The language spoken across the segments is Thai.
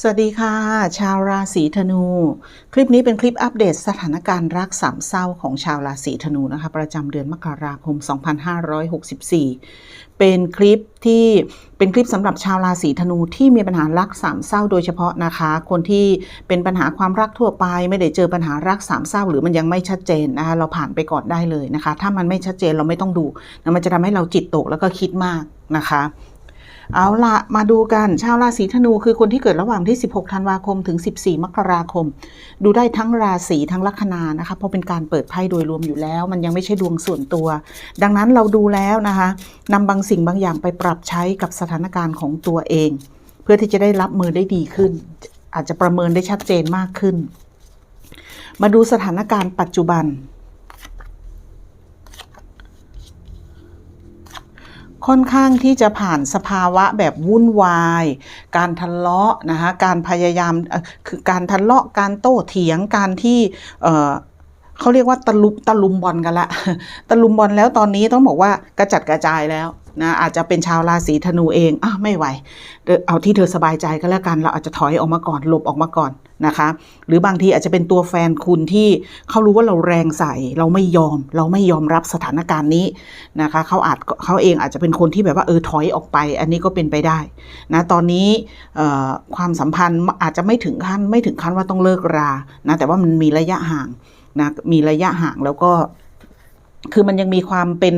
สวัสดีค่ะ ชาวราศีธนู คลิปนี้เป็นคลิปอัปเดตสถานการณ์รักสามเศร้าของชาวราศีธนูนะคะ ประจำเดือนมกราคม 2564 เป็นคลิปที่เป็นคลิปสำหรับชาวราศีธนูที่มีปัญหารักสามเศร้าโดยเฉพาะนะคะ คนที่เป็นปัญหาความรักทั่วไป ไม่ได้เจอปัญหารักสามเศร้า หรือมันยังไม่ชัดเจนนะคะเราผ่านไปก่อนได้เลยนะคะ ถ้ามันไม่ชัดเจนเราไม่ต้องดูนะมันจะทำให้เราจิตตกแล้วก็คิดมากนะคะ เอาละมาดูกันชาวราศีธนูคือคนที่เกิดระหว่างที่ 16 ธันวาคมถึง 14 มกราคม ดูได้ทั้งราศีทั้งลัคนานะคะเพราะเป็นการเปิดไพ่โดยรวมอยู่แล้ว มันยังไม่ใช่ดวงส่วนตัว ดังนั้นเราดูแล้วนะคะนำบางสิ่งบางอย่างไปปรับใช้กับสถานการณ์ของตัวเอง เพื่อที่จะได้รับมือได้ดีขึ้น อาจจะประเมินได้ชัดเจนมากขึ้น มาดูสถานการณ์ปัจจุบัน ค่อนข้างที่จะผ่านสภาวะแบบวุ่นวาย การทะเลาะนะคะการพยายามคือการทะเลาะการโต้เถียงการที่เอ่อเขาเรียกว่าตะลุตะลุมบอลกันละตะลุมบอลแล้วตอนนี้ต้องบอกว่ากระจัดกระจายแล้ว นะอาจจะเป็นชาวราศีธนูเองอ้าวไม่ไหว เอาที่เธอสบายใจก็แล้วกัน เราอาจจะถอยออกมาก่อนหลบออกมาก่อนนะคะ หรือบางทีอาจจะเป็นตัวแฟนคุณที่เขารู้ว่าเราแรงใส่ เราไม่ยอม เราไม่ยอมรับสถานการณ์นี้นะคะเขาอาจเขาเองอาจจะเป็นคนที่แบบว่าเออถอยออกไป อันนี้ก็เป็นไปได้นะตอนนี้ความสัมพันธ์อาจจะไม่ถึงขั้นไม่ถึงขั้นว่าต้องเลิกรานะแต่ว่ามันมีระยะห่างนะมีระยะห่างแล้วก็ คือมันยังมีความเป็น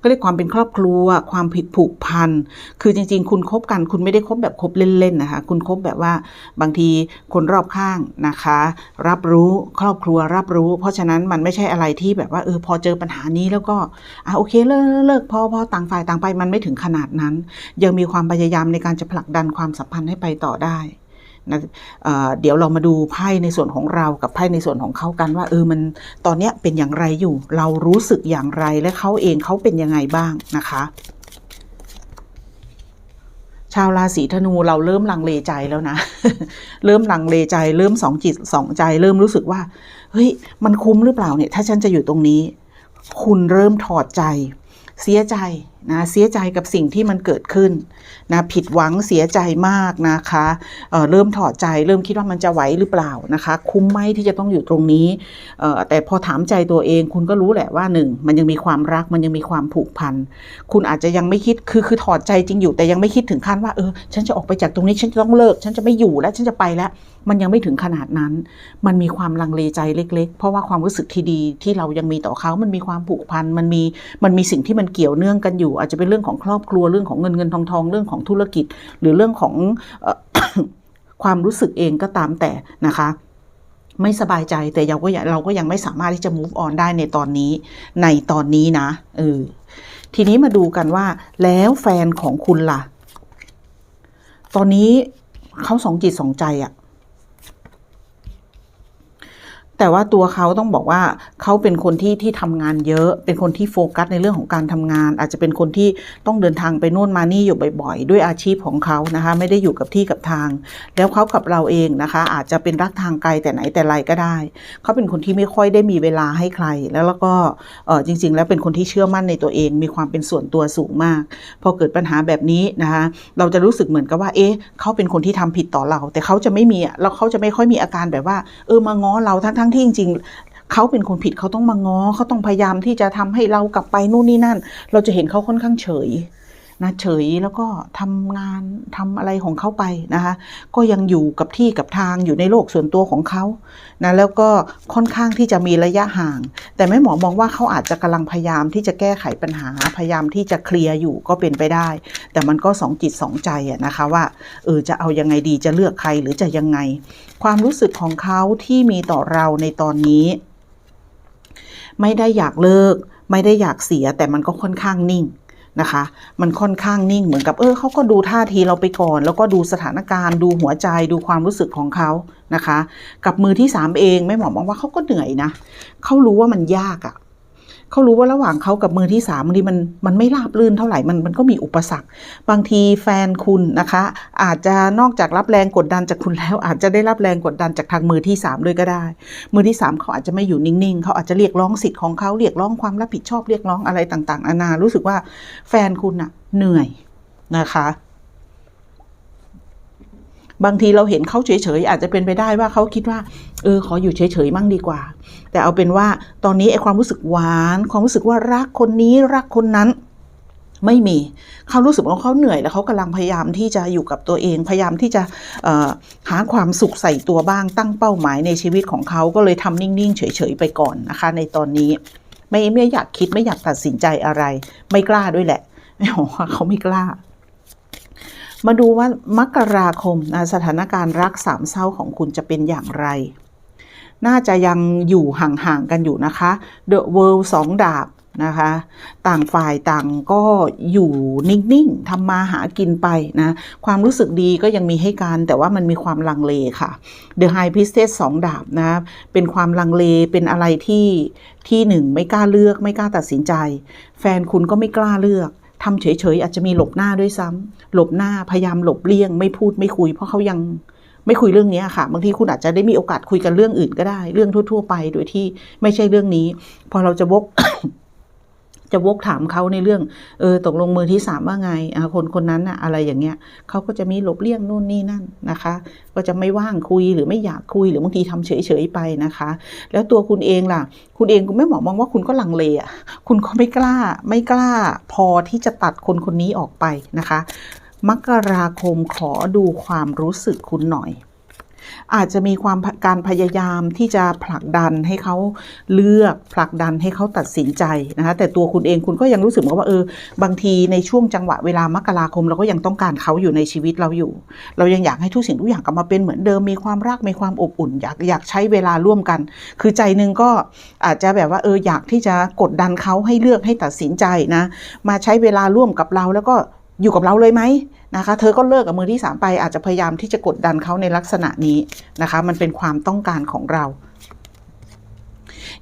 ก็เรียกความเป็นครอบครัว ความผิดผูกพันคือจริง ๆ คุณคบกัน คุณไม่ได้คบแบบคบเล่นๆนะคะ คุณคบแบบว่าบางทีคนรอบข้างนะคะ รับรู้ครอบครัวรับรู้ เพราะฉะนั้นมันไม่ใช่อะไรที่แบบว่าเออพอเจอปัญหานี้แล้วก็อะโอเคเลิกเลิกเลิกพอพอต่างฝ่ายต่างไปมันไม่ถึงขนาดนั้น ยังมีความพยายามในการจะผลักดันความสัมพันธ์ให้ไปต่อได้ นะเเดี๋ยวเรามาดูไพ่ในส่วนของเรากับไพ่ในส่วนของเขากันว่าเออมันตอนนี้เป็นอย่างไรอยู่ เรารู้สึกอย่างไรและเขาเองเขาเป็นยังไงบ้างนะคะชาวราศีธนูเราเริ่มลังเลใจแล้วนะ เริ่มลังเลใจ เริ่มสองจิตสองใจ เริ่มรู้สึกว่า เฮ้ย มันคุ้มหรือเปล่าเนี่ย ถ้าฉันจะอยู่ตรงนี้ คุณเริ่มถอดใจ เสียใจ นะเสียใจกับสิ่งที่มันเกิดขึ้นนะผิดหวังเสียใจมากนะคะเเริ่มถอดใจเริ่มคิดว่ามันจะไหวหรือเปล่านะคะ คุ้มไหมที่จะต้องอยู่ตรงนี้ แต่พอถามใจตัวเอง คุณก็รู้แหละว่าหนึ่งมันยังมีความรักมันยังมีความผูกพันคุณอาจจะยังไม่คิดคือคือถอดใจจริงอยู่ แต่ยังไม่คิดถึงขั้นว่าเออฉันจะออกไปจากตรงนี้ฉันจะต้องเลิก ฉันจะไม่อยู่แล้วฉันจะไปแล้วมันยังไม่ถึงขนาดนั้น มันมีความลังเลใจเล็ก ๆ เพราะว่าความรู้สึกที่ดีที่เรายังมีต่อเขา มันมีความผูกพัน มันมี มันมีสิ่งที่มันเกี่ยวเนื่องกันอยู่อาจจะเป็นเรื่องของครอบครัวเรื่องของเงินเงินทองทองเรื่องของธุรกิจ หรือเรื่องของอความรู้สึกเองก็ตามแต่นะคะไม่สบายใจแต่เราก็เราก็ยังไม่สามารถที่จะ move on ได้ในตอนนี้ ในตอนนี้นะเออทีนี้มาดูกันว่า แล้วแฟนของคุณล่ะ ตอนนี้เขาสองจิตสองใจอะ แต่ว่าตัวเขาต้องบอกว่าเขาเป็นคนที่ที่ทำงานเยอะ เป็นคนที่โฟกัสในเรื่องของการทำงาน อาจจะเป็นคนที่ต้องเดินทางไปโน่นมานี่อยู่บ่อย ๆ ด้วยอาชีพของเขานะคะ ไม่ได้อยู่กับที่กับทาง แล้วเขากับเราเองนะคะ อาจจะเป็นรักทางไกลแต่ไหนแต่ไรก็ได้ เขาเป็นคนที่ไม่ค่อยได้มีเวลาให้ใคร แล้วแล้วก็เออจริง ๆ แล้วเป็นคนที่เชื่อมั่นในตัวเอง มีความเป็นส่วนตัวสูงมาก พอเกิดปัญหาแบบนี้นะคะ เราจะรู้สึกเหมือนกับว่า เอ๊ะเขาเป็นคนที่ทำผิดต่อเรา แต่เขาจะไม่มีแล้วเขาจะไม่ค่อยมีอาการแบบว่า เออมาง้อเราทั้งทั้งที่จริงๆเขาเป็นคนผิดเขาต้องมาง้อเขาต้องพยายามที่จะทำให้เรากลับไปนู่นนี่นั่น เราจะเห็นเขาค่อนข้างเฉย นะเฉยแล้วก็ทำงานทำอะไรของเขาไปนะคะ ก็ยังอยู่กับที่กับทางอยู่ในโลกส่วนตัวของเขานะแล้วก็ค่อนข้างที่จะมีระยะห่าง แต่แม่หมอมองว่าเขาอาจจะกำลังพยายามที่จะแก้ไขปัญหาพยายามที่จะเคลียร์อยู่ก็เป็นไปได้ แต่มันก็สองจิตสองใจอะนะคะว่าเออจะเอายังไงดีจะเลือกใครหรือจะยังไง ความรู้สึกของเขาที่มีต่อเราในตอนนี้ ไม่ได้อยากเลิก ไม่ได้อยากเสียแต่มันก็ค่อนข้างนิ่ง นะคะ มันค่อนข้างนิ่งเหมือนกับเออเขาก็ดูท่าทีเราไปก่อน แล้วก็ดูสถานการณ์ดูหัวใจดูความรู้สึกของเขานะคะ กับมือที่สามเองไม่หมอมองว่าเขาก็เหนื่อยนะเขารู้ว่ามันยากอะ่ะ เขารู้ว่าระหว่างเขากับมือที่สามบางทีมันมันไม่ราบรื่นเท่าไหร่มันมันก็มีอุปสรรค บางทีแฟนคุณนะคะ อาจจะนอกจากรับแรงกดดันจากคุณแล้ว อาจจะได้รับแรงกดดันจากทางมือที่สามด้วยก็ได้ มือที่สามเขาอาจจะไม่อยู่นิ่งๆเขาอาจจะเรียกร้องสิทธิ์ของเขาเรียกร้องความรับผิดชอบเรียกร้องอะไรต่างๆนานารู้สึกว่าแฟนคุณอะเหนื่อยนะคะ บางทีเราเห็นเขาเฉยๆ อาจจะเป็นไปได้ว่าเขาคิดว่า เออ ขออยู่เฉยๆมั่งดีกว่า แต่เอาเป็นว่าตอนนี้ไอ้ความรู้สึกหวาน ความรู้สึกว่ารักคนนี้รักคนนั้น ไม่มี เขารู้สึกว่าเขาเหนื่อยแล้วเขากำลังพยายามที่จะอยู่กับตัวเอง พยายามที่จะหาความสุขใส่ตัวบ้างตั้งเป้าหมายในชีวิตของเขาก็เลยทำนิ่งๆ เฉยๆไปก่อนนะคะ ในตอนนี้ ไม่ไม่อยากคิดไม่อยากตัดสินใจอะไร ไม่กล้าด้วยแหละไม่บอกว่าเขาไม่กล้า มาดูว่ามกราคมสถานการณ์รักสามเศร้าของคุณจะเป็นอย่างไร น่าจะยังอยู่ห่างๆกันอยู่นะคะ The World สองดาบนะคะ ต่างฝ่ายต่างก็อยู่นิ่งๆทำมาหากินไปนะ ความรู้สึกดีก็ยังมีให้กันแต่ว่ามันมีความลังเลค่ะ The High Priestess สองดาบนะ เป็นความลังเล เป็นอะไรที่ที่หนึ่งไม่กล้าเลือก ไม่กล้าตัดสินใจ แฟนคุณก็ไม่กล้าเลือก ทำเฉยๆอาจจะมีหลบหน้าด้วยซ้ำหลบหน้าพยายามหลบเลี่ยง ไม่พูดไม่คุย เพราะเขายังไม่คุยเรื่องนี้ค่ะ บางทีคุณอาจจะได้มีโอกาสคุยกันเรื่องอื่นก็ได้ เรื่องทั่ว ๆ ไปโดยที่ไม่ใช่เรื่องนี้ พอเราจะวก จะวกถามเขาในเรื่องเออตกลงมือที่สามว่าไงคนคนนั้นอะอะไรอย่างเงี้ยเขาก็จะมีหลบเลี่ยงนู่นนี่นั่นนะคะ ก็จะไม่ว่างคุยหรือไม่อยากคุยหรือบางทีทำเฉยๆไปนะคะ แล้วตัวคุณเองล่ะ คุณเองคุณไม่หมอมองว่าคุณก็ลังเลอะคุณก็ไม่กล้าไม่กล้าพอที่จะตัดคนคนนี้ออกไปนะคะ มกราคมขอดูความรู้สึกคุณหน่อย อาจจะมีความการพยายามที่จะผลักดันให้เขาเลือกผลักดันให้เขาตัดสินใจนะคะแต่ตัวคุณเองคุณก็ยังรู้สึกเหมือนว่าเออบางทีในช่วงจังหวะเวลามกราคม เราก็ยังต้องการเขาอยู่ในชีวิตเราอยู่ เรายังอยากให้ทุกสิ่งทุกอย่างกลับมาเป็นเหมือนเดิมมีความรักมีความอบอุ่น อยากอยากใช้เวลาร่วมกัน คือใจหนึ่งก็อาจจะแบบว่าเอออยากที่จะกดดันเขาให้เลือกให้ตัดสินใจนะมาใช้เวลาร่วมกับเราแล้วก็ อยู่กับเราเลยไหมนะคะ เธอก็เลิกกับมือที่สามไปอาจจะพยายามที่จะกดดันเขาในลักษณะนี้นะคะ มันเป็นความต้องการของเรา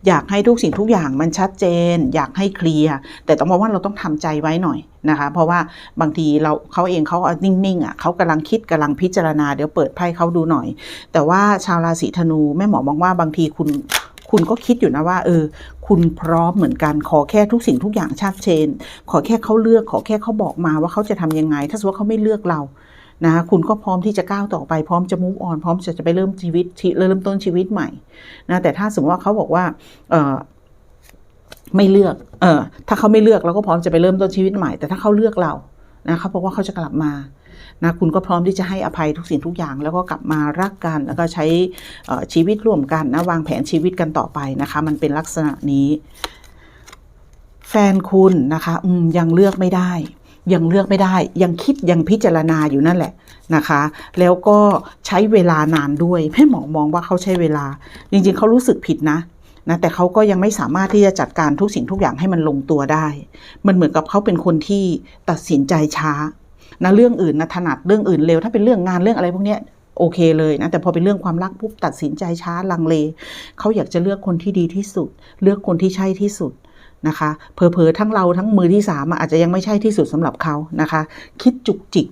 อยากให้ทุกสิ่งทุกอย่างมันชัดเจน อยากให้เคลียร์แต่ต้องบอกว่าเราต้องทำใจไว้หน่อยนะคะ เพราะว่าบางทีเราเขาเองเขาเอนิ่งๆอะเขากำลังคิดกำลังพิจารณาเดี๋ยวเปิดไพ่เขาดูหน่อย แต่ว่าชาวราศีธนูแม่หมอมองว่าบางทีคุณ คุณก็คิดอยู่นะว่า เออ คุณพร้อมเหมือนกันขอแค่ทุกสิ่งทุกอย่างชัดเจนขอแค่เขาเลือกขอแค่เขาบอกมาว่าเขาจะทำยังไง ถ้าสมมติเขาไม่เลือกเรานะคุณก็พร้อมที่จะก้าวต่อไปพร้อมจะ move on พร้อมจะจะไปเริ่มชีวิตเริ่มต้นชีวิตใหม่นะแต่ถ้าสมมติว่าเขาบอกว่าเออไม่เลือกเออถ้าเขาไม่เลือกเราก็พร้อมจะไปเริ่มต้นชีวิตใหม่ แต่ถ้าเขาเลือกเรานะเขาบอกว่าเขาจะกลับมา นะคุณก็พร้อมที่จะให้อภัยทุกสิ่งทุกอย่าง แล้วก็กลับมารักกัน แล้วก็ใช้ชีวิตร่วมกันนะวางแผนชีวิตกันต่อไปนะคะ มันเป็นลักษณะนี้ แฟนคุณนะคะอืมยังเลือกไม่ได้ ยังเลือกไม่ได้ ยังคิดยังพิจารณาอยู่นั่นแหละนะคะ แล้วก็ใช้เวลานานด้วยแม่หมอมองว่าเขาใช้เวลา จริง ๆเขารู้สึกผิดนะนะแต่เขาก็ยังไม่สามารถที่จะจัดการทุกสิ่งทุกอย่างให้มันลงตัวได้ มันเหมือนกับเขาเป็นคนที่ตัดสินใจช้า นะเรื่องอื่นนะถนัดเรื่องอื่นเร็ว ถ้าเป็นเรื่องงานเรื่องอะไรพวกเนี้ยโอเคเลยนะแต่พอเป็นเรื่องความรักปุ๊บตัดสินใจช้าลังเลเขาอยากจะเลือกคนที่ดีที่สุด เลือกคนที่ใช่ที่สุดนะคะเพอเพอทั้งเราทั้งมือที่สามอาจจะยังไม่ใช่ที่สุดสำหรับเขานะคะ คิดจุกจิก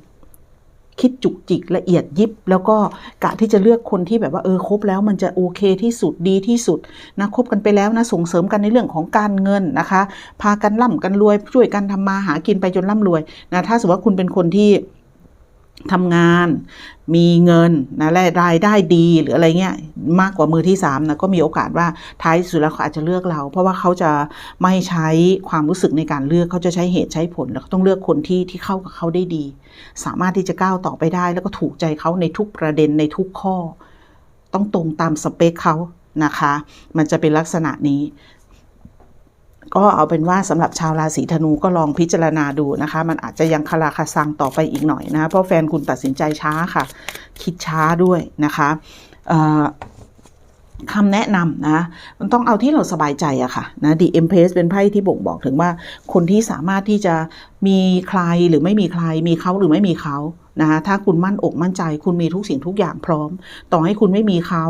คิดจุกจิกละเอียดยิบ แล้วก็กะที่จะเลือกคนที่แบบว่าเออคบแล้วมันจะโอเคที่สุดดีที่สุดนะคบกันไปแล้วนะส่งเสริมกันในเรื่องของการเงินนะคะ พากันร่ำกันรวยช่วยกันทำมาหากินไปจนร่ำรวยนะถ้าสมมติว่าคุณเป็นคนที่ ทำงานมีเงินนะและรายได้ดีหรืออะไรเงี้ยมากกว่ามือที่สามนะก็มีโอกาสว่าท้ายสุดแล้วเขาอาจจะเลือกเรา เพราะว่าเขาจะไม่ใช้ความรู้สึกในการเลือกเขาจะใช้เหตุใช้ผล แล้วต้องเลือกคนที่ที่เข้ากับเขาได้ดี สามารถที่จะก้าวต่อไปได้ แล้วก็ถูกใจเขาในทุกประเด็นในทุกข้อ ต้องตรงตามสเปคเขานะคะ มันจะเป็นลักษณะนี้ ก็เอาเป็นว่าสำหรับชาวราศีธนูก็ลองพิจารณาดูนะคะ มันอาจจะยังคาราคาซังต่อไปอีกหน่อยนะ เพราะแฟนคุณตัดสินใจช้าค่ะ คิดช้าด้วยนะคะ คำแนะนำนะ มันต้องเอาที่เราสบายใจอะค่ะนะดีเอ็มเพสเป็นไพ่ที่บ่งบอกถึงว่า คนที่สามารถที่จะมีใครหรือไม่มีใคร มีเขาหรือไม่มีเขานะคะถ้าคุณมั่นอกมั่นใจ คุณมีทุกสิ่งทุกอย่างพร้อม ต่อให้คุณไม่มีเขา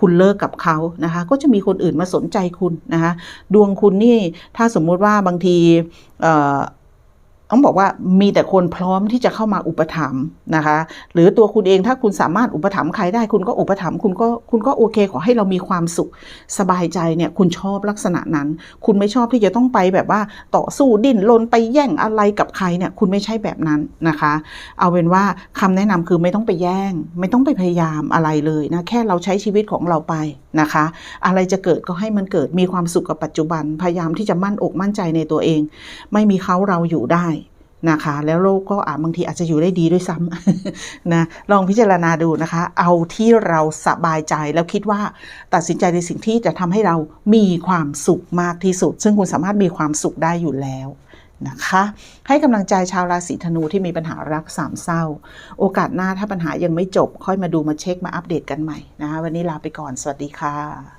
คุณเลิกกับเขานะคะ ก็จะมีคนอื่นมาสนใจคุณนะคะ ดวงคุณนี่ถ้าสมมุติว่าบางที ต้องบอกว่ามีแต่คนพร้อมที่จะเข้ามาอุปถัมภ์นะคะ หรือตัวคุณเองถ้าคุณสามารถอุปถัมภ์ใครได้ คุณก็อุปถัมภ์คุณก็คุณก็โอเค ขอให้เรามีความสุขสบายใจเนี่ย คุณชอบลักษณะนั้น คุณไม่ชอบที่จะต้องไปแบบว่าต่อสู้ดิ้นรนไปแย่งอะไรกับใครเนี่ย คุณไม่ใช่แบบนั้นนะคะ เอาเป็นว่าคำแนะนำคือไม่ต้องไปแย่ง ไม่ต้องไปพยายามอะไรเลยนะแค่เราใช้ชีวิตของเราไป นะคะ อะไรจะเกิดก็ให้มันเกิดมีความสุขกับปัจจุบัน พยายามที่จะมั่นอกมั่นใจในตัวเอง ไม่มีเขาเราอยู่ได้นะคะ แล้วโลกก็อาจบางทีอาจจะอยู่ได้ดีด้วยซ้ำนะลองพิจารณาดูนะคะ เอาที่เราสบายใจแล้วคิดว่าตัดสินใจในสิ่งที่จะทำให้เรามีความสุขมากที่สุด ซึ่งคุณสามารถมีความสุขได้อยู่แล้ว นะคะ ให้กำลังใจชาวราศีธนูที่มีปัญหารักสามเศร้า โอกาสหน้าถ้าปัญหายังไม่จบ ค่อยมาดูมาเช็คมาอัปเดตกันใหม่นะคะวันนี้ลาไปก่อนสวัสดีค่ะ